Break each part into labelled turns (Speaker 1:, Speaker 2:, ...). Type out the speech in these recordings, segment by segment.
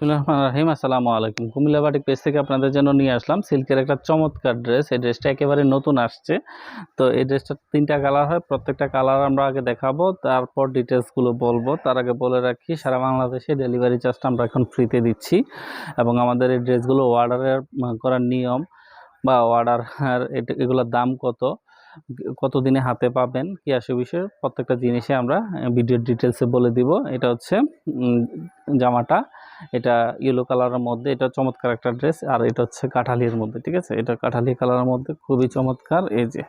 Speaker 1: রহিম, আসসালামু আলাইকুম। Comilla batik page থেকে আপনাদের জন্য নিয়ে আসলাম সিল্কের একটা চমৎকার ড্রেস এই ড্রেসটা একেবারে নতুন আসছে। তো এই ড্রেসটা তিনটা কালার হয়। প্রত্যেকটা কালার আমরা আগে দেখাবো, তারপর ডিটেলসগুলো বলব। তার আগে বলে রাখি, সারা বাংলাদেশে ডেলিভারি চার্জটা আমরা এখন ফ্রিতে দিচ্ছি। এবং আমাদের এই ড্রেসগুলো অর্ডারের করার নিয়ম বা অর্ডার এগুলোর দাম কত? কত দিনে হাতে পাবেন, কি আসে বিষয়ে প্রত্যেকটা জিনিসে আমরা ভিডিও ডিটেলসে বলে দিব। এটা হচ্ছে জামাটা, এটা ইয়েলো কালারের মধ্যে, এটা চমৎকার একটা ড্রেস আর এটা হচ্ছে কাঁঠালির মধ্যে, ঠিক আছে? এটা কাঁঠালি কালারের মধ্যে, খুবই চমৎকার, এই যে।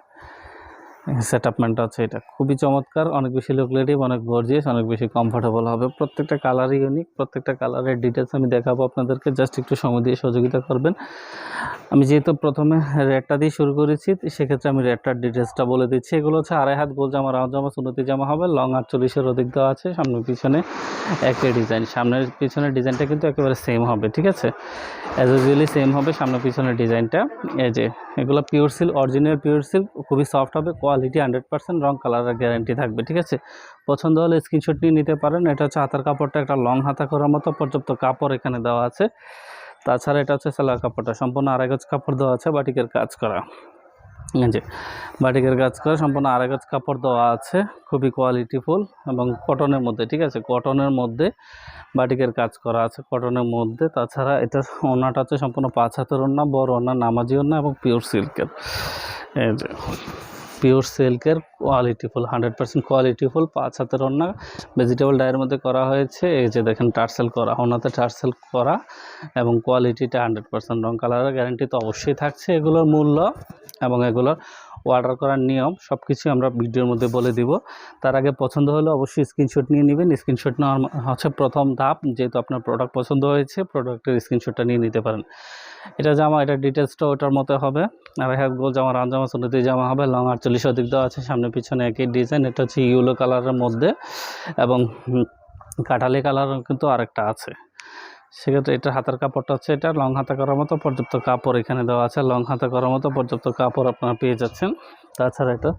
Speaker 1: সেট আপমেন্টটা হচ্ছে এটা। খুবই চমৎকার, অনেক বেশি লোকলেটিভ অনেক গর্জিয়াস অনেক বেশি কমফোর্টেবল হবে। প্রত্যেকটা কালারই ইউনিক প্রত্যেকটা কালারের ডিটেলস আমি দেখাবো আপনাদেরকে। জাস্ট একটু সময় দিয়ে সহযোগিতা করবেন। আমি যেহেতু প্রথমে রেডটা দিয়ে শুরু করেছি, সেক্ষেত্রে আমি রেডটার ডিটেলসটা বলে দিচ্ছি। এগুলো হচ্ছে আড়াই হাত গোল জামা, রাউন্ড জামা সুনতি জামা হবে। লং আটচল্লিশের অধিক দেওয়া আছে। সামনে পিছনে একই ডিজাইন সামনের পিছনের ডিজাইনটা কিন্তু একেবারে সেম হবে, ঠিক আছে? অ্যাজ ইউজুয়ালি সেম হবে। সামনে পিছনের ডিজাইনটা এই যে, এগুলো pure silk original pure silk খুবই সফট হবে। কোয়ালিটি হান্ড্রেড পার্সেন্ট রং কালারের গ্যারেন্টি থাকবে, ঠিক আছে? পছন্দ হলে স্ক্রিনশট নিয়ে নিতে পারেন। এটা হচ্ছে হাতার কাপড়টা একটা লং হাতা করার মতো, পর্যাপ্ত কাপড় এখানে দেওয়া আছে। তাছাড়া এটা হচ্ছে সেলার কাপড়টা, সম্পূর্ণ আড়াই গজ কাপড় দেওয়া আছে বাটিকের কাজ করা। যে, বাটিকের কাজ করা, সম্পূর্ণ আড়াই গজ কাপড় দেওয়া আছে, খুবই কোয়ালিটিফুল এবং কটনের মধ্যে, ঠিক আছে? কটনের মধ্যে বাটিকের কাজ করা আছে কটনের মধ্যে। তাছাড়া এটা ওনাটা হচ্ছে সম্পূর্ণ পাঁচ হাতের ওনা বড় ওনা নামাজি ওনা এবং পিওর সিল্কের এই যে পিওর সিল্কের কোয়ালিটিফুল হান্ড্রেড পার্সেন্ট কোয়ালিটিফুল পাঁচ হাতের ওনা ভেজিটেবল ডায়ের মধ্যে করা হয়েছে, এই যে দেখেন টার্সেল করা ওনাতে টার্সেল করা এবং কোয়ালিটিটা হান্ড্রেড পার্সেন্ট রং কালারের গ্যারেন্টি তো অবশ্যই থাকছে। এগুলোর মূল্য এবং এগুলোর অর্ডার করার নিয়ম সব কিছু আমরা ভিডিওর মধ্যে বলে দিব। তার আগে পছন্দ হলে অবশ্যই স্ক্রিনশট নিয়ে নেবেন। স্ক্রিনশট নেওয়ার হচ্ছে প্রথম ধাপ, যেহেতু আপনার প্রোডাক্ট পছন্দ হয়েছে প্রোডাক্টের স্ক্রিনশটটা নিয়ে নিতে পারেন। এটা জামা, এটা ডিটেলসটা ওটার মতো হবে। আর হাত গোল জামা রান জামা, সুন্নতি জামা হবে লং আটচল্লিশ অধিক দেওয়া আছে, সামনে পিছনে একই ডিজাইন এটা হচ্ছে ইউলো কালারের মধ্যে। এবং কাঠালি কালার কিন্তু আরেকটা আছে। সেক্ষেত্রে এটা হাতার কাপড়টা হচ্ছে এটা লং হাতা করার মতো পর্যাপ্ত কাপড় এখানে দেওয়া আছে। লং হাতা করার মতো পর্যাপ্ত কাপড় আপনারা পেয়ে যাচ্ছেন। তাছাড়া এটা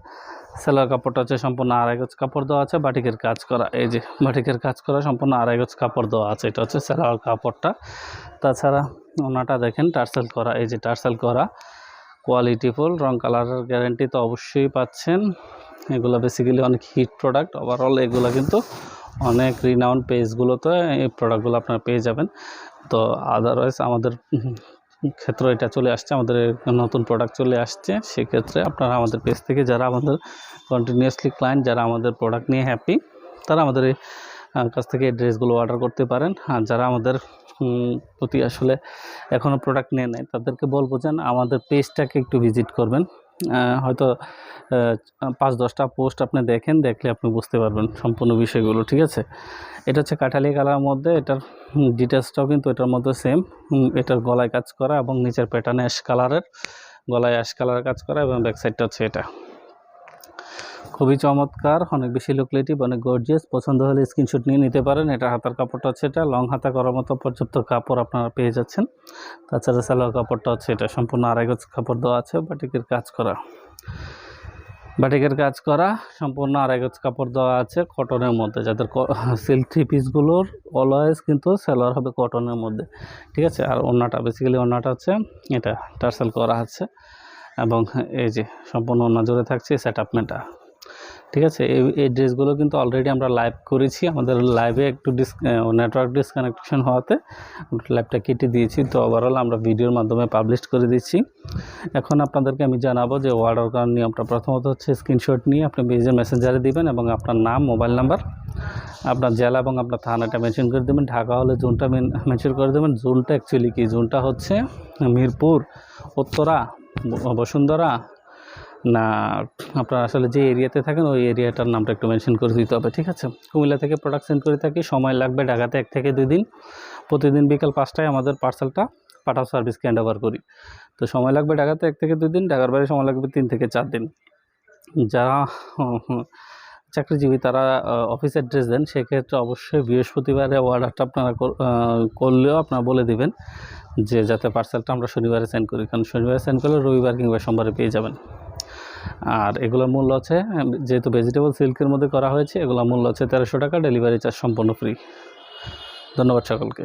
Speaker 1: সেলার কাপড়টা হচ্ছে সম্পূর্ণ আড়াই কাপড় দেওয়া আছে, বাটিকের কাজ করা, এই যে বাটিকের কাজ করা সম্পূর্ণ আড়াই গজ কাপড় দেওয়া আছে, এটা হচ্ছে সেলার কাপড়টা। তাছাড়া ওনাটা দেখেন টার্সেল করা, এই যে টার্সেল করা। কোয়ালিটিফুল রং কালারের গ্যারেন্টি তো অবশ্যই পাচ্ছেন। এগুলো বেসিক্যালি অনেক হিট প্রোডাক্ট ওভারঅল এগুলো কিন্তু অনেক রিনাউন্ড পেজগুলোতে এই প্রোডাক্টগুলো আপনারা পেয়ে যাবেন। তো আদারওয়াইজ আমাদের ক্ষেত্র এটা চলে আসছে, আমাদের নতুন প্রোডাক্ট চলে আসছে। সেক্ষেত্রে আপনারা আমাদের পেজ থেকে যারা আমাদের কন্টিনিউয়াসলি ক্লায়েন্ট যারা আমাদের প্রোডাক্ট নিয়ে হ্যাপি তারা আমাদের কাছ থেকে এই ড্রেসগুলো অর্ডার করতে পারেন। আর যারা আমাদের প্রতি আসলে এখনও প্রোডাক্ট নিয়ে নেয় তাদেরকে বলব যেন আমাদের পেজটাকে একটু ভিজিট করবেন। হয়তো পাঁচ দশটা পোস্ট আপনি দেখেন, দেখলে আপনি বুঝতে পারবেন সম্পূর্ণ বিষয়গুলো, ঠিক আছে? এটা হচ্ছে কাঠালি কালার মধ্যে, এটার ডিটেলসটাও কিন্তু এটার মধ্যে সেম এটার গলায় কাজ করা এবং নিচের প্যাটার্নে অ্যাশ কালারের গলায় অ্যাশ কালারের কাজ করা এবং ব্যাক সাইডটা হচ্ছে এটা। খুবই চমৎকার, অনেক বেশি লোকলেটিভ অনেক গর্জিয়াস পছন্দ হলে স্ক্রিনশট নিয়ে নিতে পারেন। এটা হাতার কাপড়টা হচ্ছে এটা লং হাতা করার মতো পর্যাপ্ত কাপড় আপনারা পেয়ে যাচ্ছেন। তাছাড়া সালোয়ার কাপড়টা হচ্ছে এটা, সম্পূর্ণ আড়াই গজ কাপড় দেওয়া আছে বাটিকের কাজ করা। বাটিকের কাজ করা, সম্পূর্ণ আড়াই গজ কাপড় দেওয়া আছে কটনের মধ্যে। যাদের সিল্ক থ্রি পিসগুলোর অলওয়েজ কিন্তু সেলোয়ার হবে কটনের মধ্যে। ঠিক আছে? আর ওড়নাটা বেসিক্যালি ওড়নাটা হচ্ছে এটা টার্সেল করা আছে। এবং এই যে সম্পূর্ণ জুড়ে থাকছে সেট আপমেন্টটা ঠিক আছে? এই ড্রেসগুলো কিন্তু অলরেডি আমরা লাইভ করেছি। আমাদের লাইভে একটু ডিস নেটওয়ার্ক ডিসকানেকশন হওয়াতে লাইভটা কেটে দিয়েছি। তো ওভারঅল আমরা ভিডিওর মাধ্যমে পাবলিশ করে দিচ্ছি এখন আপনাদেরকে আমি জানাব যে অর্ডার করার নিয়মটা। প্রথমত হচ্ছে স্ক্রিনশট নিয়ে আপনি পেজের মেসেঞ্জারে দিবেন এবং আপনার নাম মোবাইল নাম্বার আপনার জেলা এবং আপনার থানাটা মেনশন করে দেবেন। ঢাকা হলে জোনটা মেনশন করে দেবেন। জোনটা অ্যাকচুয়ালি কি? জোনটা হচ্ছে মিরপুর, উত্তরা বসুন্ধরা না, আপনার আসলে যে এরিয়াতে থাকেন, ওই এরিয়াটার নামটা একটু মেনশন করে দিতে হবে, ঠিক আছে? কুমিল্লা থেকে প্রোডাক্ট সেন্ড করে থাকি, সময় লাগবে ঢাকাতে এক থেকে দুই দিন। প্রতিদিন বিকাল পাঁচটায় আমাদের পার্সেলটা পাঠাও সার্ভিসকে হ্যান্ড ওভার করি। তো সময় লাগবে ঢাকাতে এক থেকে দুই দিন, ঢাকার বাইরে সময় লাগবে তিন থেকে চার দিন। যারা চাকরিজীবী তারা অফিস অ্যাড্রেস দেন, সেক্ষেত্রে অবশ্যই বৃহস্পতিবারে অর্ডারটা আপনারা করলেও আপনারা বলে দিবেন যে যাতে পার্সেলটা আমরা শনিবারে সেন্ড করি। কারণ শনিবারে সেন্ড করলে রবিবার কিংবা সোমবারে পেয়ে যাবেন। আর এগুলোর মূল্য হচ্ছে, যেহেতু ভেজিটেবল সিল্কের মধ্যে করা হয়েছে, এগুলোর মূল্য হচ্ছে তেরোশো টাকা ডেলিভারি চার্জ সম্পূর্ণ ফ্রি ধন্যবাদ সকলকে।